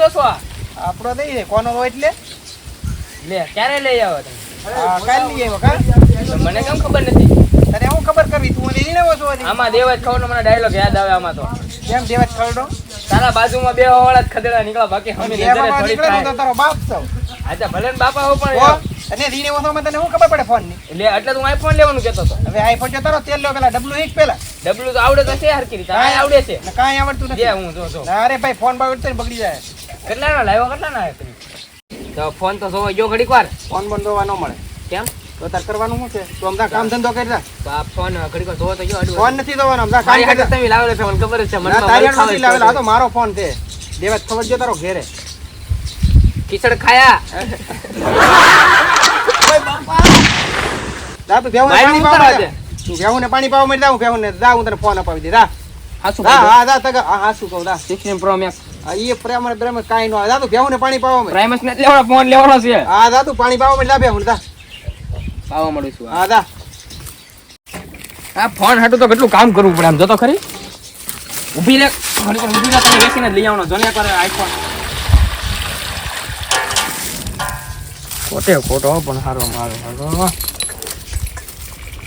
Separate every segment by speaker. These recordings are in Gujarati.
Speaker 1: જોશો આ?
Speaker 2: આપણો નહીં કોનો હોય એટલે?
Speaker 1: લે ક્યારે લઈ આવો તમે?
Speaker 2: કાલ લઈ આવ્યો
Speaker 1: કાલ મને કેમ ખબર નથી?
Speaker 2: તને હું ખબર કરવી? તું લઈ લેવો છો
Speaker 1: આમાં દેવજ ખવડનો મને ડાયલોગ યાદ આવે આમાં તો.
Speaker 2: કેમ દેવજ ખવડો?
Speaker 1: તારા બાજુમાં બે વાળા જ ખદેડા નીકળા બાકી હમી નજરે થોડી
Speaker 2: નીકળે તો તારો બાપ છો.
Speaker 1: આજે ભલે બાપા હો પણ
Speaker 2: અને લઈને આવ્યો મને તને હું ખબર પડે ફોનની?
Speaker 1: એટલે એટલે તું આઈફોન લેવાનું કહેતો હતો.
Speaker 2: હવે આઈફોન જો તારો તેલ લો પેલા ડબલ એક પેલા.
Speaker 1: ડબલ તો આવડે તો છે હરકી રીતે. આવડે છે.
Speaker 2: કાંઈ આવડતું નથી.
Speaker 1: હું જો જો
Speaker 2: અરે ભાઈ ફોન બાવડતો ને બગડી જાય.
Speaker 1: કેટલા ના લાવ્યો કેટલાનો આવ્યો તો ફોન તો જોવો ગયો ઘડીક વાર.
Speaker 2: ફોન બંધ હોવા ન મળે.
Speaker 1: કેમ?
Speaker 2: તો તાર કરવાનું શું છે? તું અમદા કામ ધંધો કરતા
Speaker 1: તો આ ફોન ઘડીક વાર જોવો તો ગયો અડવો
Speaker 2: ફોન નથી જોવાનો અમદા કામ કરી
Speaker 1: તમે લાવેલો છે મને ખબર છે મને
Speaker 2: તારી નથી લાવેલો આ તો મારો ફોન છે. દેવત ખબર જો તારો ઘેરે?
Speaker 1: ખીચડ ખાયા.
Speaker 2: તું ભેહુંને
Speaker 1: ને
Speaker 2: પાણી પાવા પાણી મળી જા હું ભેહુંને જા હું તને ફોન અપાવી દે જા.
Speaker 1: હા શું
Speaker 2: હા હા જા હા હા શું કહું દા
Speaker 1: સિક્સટીન પ્રો મેક્સ
Speaker 2: આ ઈ પ્રેમર અને પ્રેમ કાંઈ ન આવે. જા તું પાણી પાવા મળી.
Speaker 1: પ્રાઇમસ ને લેવાનો ફોન લેવાનો છે.
Speaker 2: હા જા પાણી પાવા મળી જા હું જા.
Speaker 1: પાવા મળું છું
Speaker 2: હા. જા.
Speaker 1: આ ફોન હાટું તો કેટલું કામ કરવું પડે આમ જોતો ખરી? ઊભી લે. ઘડીક વાર ઊભી રે બેસીને લઈ આવવાનો જોને એકવાર આઈફોન ખોટે ખોટો પણ સારો મારો મારો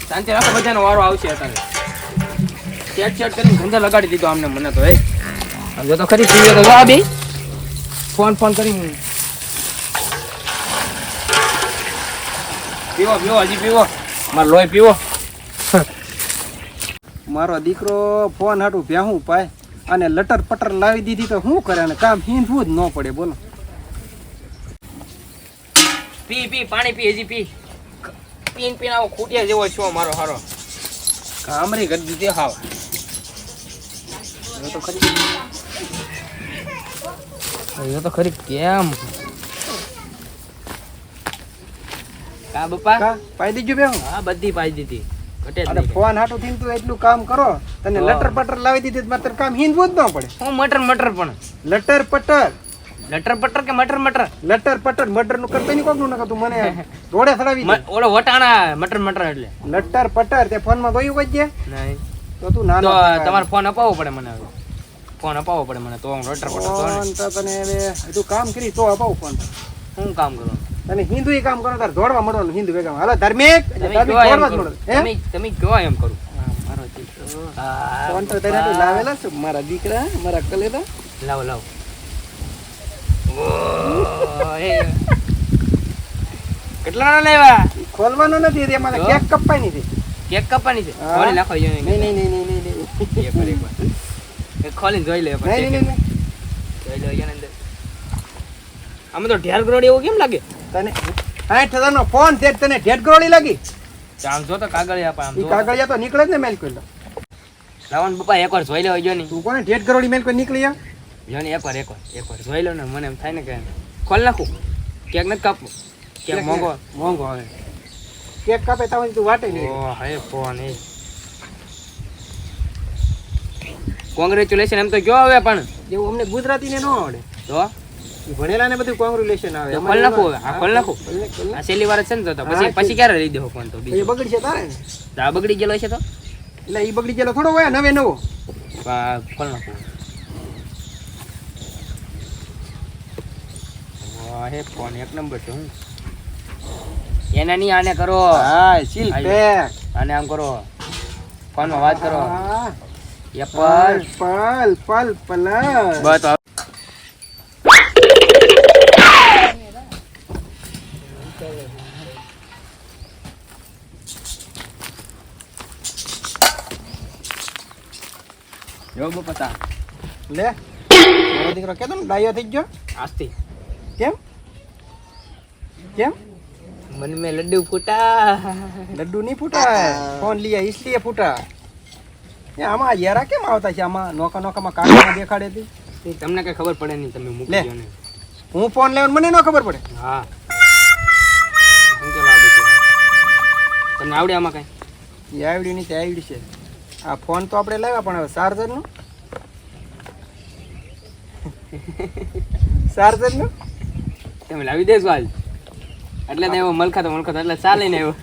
Speaker 1: શાંતિ રાખો બધાનો વારો આવશે અત્યારે. ચેટ ચેટ કરીને ધંધા લગાડી દીધો અમને મને તો એ. આમ જો તો ખરી તો આ ફોન ફોન કરી પીવો પીવો હજી પીવો. મારો લોહી પીવો.
Speaker 2: મારો દીકરો ફોન હાટું ભ્યાહું પાય અને લટર પટર લાવી દીધી તો શું કરે અને કામ હિંદવું જ ન પડે બોલો.
Speaker 1: પી પી પાણી પી હજી પી. પીન પીન આવો ખૂટ્યા જેવો છો મારો હારો. કામરી કરી દીધી હાવ. હવે તો ખરી. હવે તો ખરી કેમ? કા બપ્પા
Speaker 2: કા? પાઈ દીજો ભેહું
Speaker 1: હા બધી પાઈ દીધી. ઘટે જ
Speaker 2: અને
Speaker 1: નહીં.
Speaker 2: ફોન હાટું થઈને તું એટલું કામ કરો. તને લટર પટર લાવી દીધી માત્ર કામ હિંદવું જ ન પડે.
Speaker 1: હું મટર મટર પણ.
Speaker 2: લટર પટર.
Speaker 1: લટર પટર કે મટર મટર?
Speaker 2: લટર પટર મટરનું કરતો નહીં કોકનું નકર તું મને રોડે સડાવી
Speaker 1: ઓલો વટાણા મટર મટર એટલે.
Speaker 2: લટર પટર તે ફોનમાં જોયું કઈ ગયા
Speaker 1: નહીં.
Speaker 2: તો તું નાનો
Speaker 1: તમારો ફોન અપાવવો પડે મને હવે. ફોન અપાવવો પડે મને તો હું લટર પડતો તો
Speaker 2: ફોન તો તને હવે તું કામ કરી તો અપાવ ફોન.
Speaker 1: શું કામ કરું?
Speaker 2: તને હિન્દુ એ કામ કરો તાર દોડવા મળવાનું હિન્દુ ભેગા હાલો ધાર્મિક
Speaker 1: તમે.
Speaker 2: મળે. હે?
Speaker 1: તમે કયો એમ કરું?
Speaker 2: ફોન તો તને લાવેલા છે મારા દીકરા મારા કલેદા
Speaker 1: લાવ લાવ. ઓહ, એ. કેટલા ના લાવ્યા?
Speaker 2: ખોલવાનો નથી તે મારે? કેક કપાઈ નથી.
Speaker 1: કેક કપાની છે? ખોલી નાખો જો
Speaker 2: નહીં નહીં નહીં નહીં નહીં નહીં.
Speaker 1: એક વાર, એક વાર. ખોલીને જોઈ લે
Speaker 2: નહીં નહીં.
Speaker 1: જોઈ લે એની અંદર. આમાં તો ઢેર ગ્રોડી એવું કેમ લાગે?
Speaker 2: તને સાઠ હજાર નો ફોન છે તને ઢેર ગ્રોડી લાગી?
Speaker 1: આમ જો તો કાગળિયા પણ આમ જો.
Speaker 2: કાગળિયા તો નીકળે જ ને મેલ કોઈ
Speaker 1: ને એક એકવાર જોઈ લે જો ની
Speaker 2: તું કોને ઢેર ગ્રોડી મેલ કોઈ નીકળી આ?
Speaker 1: જો ની એકવાર એકવાર એકવાર જોઈ લો ને મને એમ થાય ને કે ખોલ નાખું. કેક નથી કાપવું. કેક મોંઘો.
Speaker 2: મોંઘો આવે. કેક કાપે તો તું વાટે લે.
Speaker 1: ઓ હે ફોન એ. કોંગ્રેચ્યુલેશન એમ તો કયો હવે પણ.
Speaker 2: એવું અમને ગુજરાતી ને આવડે.
Speaker 1: તો
Speaker 2: ભણેલા ને બધું કોંગ્રેચ્યુલેશન આવે.
Speaker 1: ખોલ નાખો આ ખોલ નાખું. આ છેલ્લી વાર છે ને તો પછી પછી ક્યારે લઈ દેવો ફોન તો બીજો?
Speaker 2: બગડી છે તારે? ને
Speaker 1: તો આ બગડી ગયેલો છે તો?
Speaker 2: એટલે એ બગડી ગયેલો થોડો હોય નવે નવો.
Speaker 1: ખોલ નાખો. હે ફોન એક નંબર છે હું. એને નહીં આને કરો.
Speaker 2: હા સીલ
Speaker 1: આઈ.
Speaker 2: પેક.
Speaker 1: આને આમ કરો. ફોનમાં વાત કરો.
Speaker 2: હા.
Speaker 1: એપલ.
Speaker 2: પલ પલ પલ
Speaker 1: બસ હવે જો બપતા.
Speaker 2: લે. મારો દીકરો કેતો ને ડાયો થઈ ગયો?
Speaker 1: આસ્તી.
Speaker 2: કેમ? કેમ?
Speaker 1: मन में लड्डू फूटा
Speaker 2: લડ્ડુ નહીં ફૂટા ફોન લીયા इसलिए ફૂટા એ આમાં યારા કેમ આવતા છે આમાં નોકા નોકામાં કાગળમાં દેખાડે હતી
Speaker 1: એ તમને કઈ ખબર પડે નહીં તમે
Speaker 2: લે.
Speaker 1: મૂકી દો ને
Speaker 2: હું ફોન લેવાનું મને ન ખબર પડે
Speaker 1: હા શું કેવું આ બધું તમને આવડે આમાં કઈ
Speaker 2: એ આવડી નહીં તે આવડી છે આ ફોન તો આપણે લાવ્યા પણ હવે ચાર્જરનું ચાર્જરનું
Speaker 1: તમે લાવી દેશો આજ એટલે તો એવો મલખા તો મલખા એટલે ચાલે ને એવો.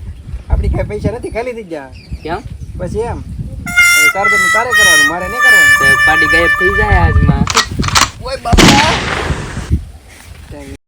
Speaker 2: આપણી કઈ પૈસા નથી ખાલી થઈ ગયા.
Speaker 1: કેમ?
Speaker 2: પછી એમ. હવે ચાર્જરનું તારે કરવાનું મારે નહીં કરવાનું.
Speaker 1: પાર્ટી ગાયબ થઈ જાય આજમાં.
Speaker 2: ઓય બાપા.